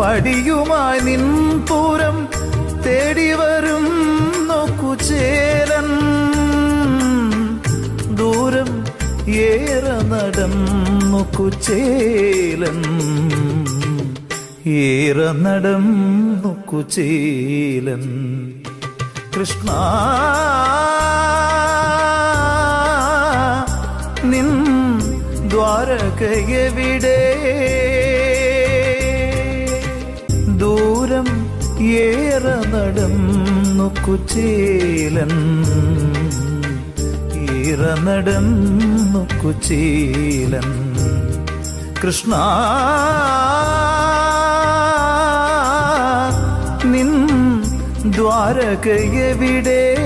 വടിയുമായി നിൻപൂരം തേടി വരും നോക്കു ചേരൻ ദൂരം ഏറെ നടന്നു കുചേലൻ ഏറെ നടന്നു കുചേലൻ കൃഷ്ണ നിൻ ദ്വാരകയെവിടെ ഏറെ നടന്നു കുചേലൻ. ഏറെ നടന്നു കുചേലൻ. കൃഷ്ണ നിൻ ദ്വാരകയെവിടെ?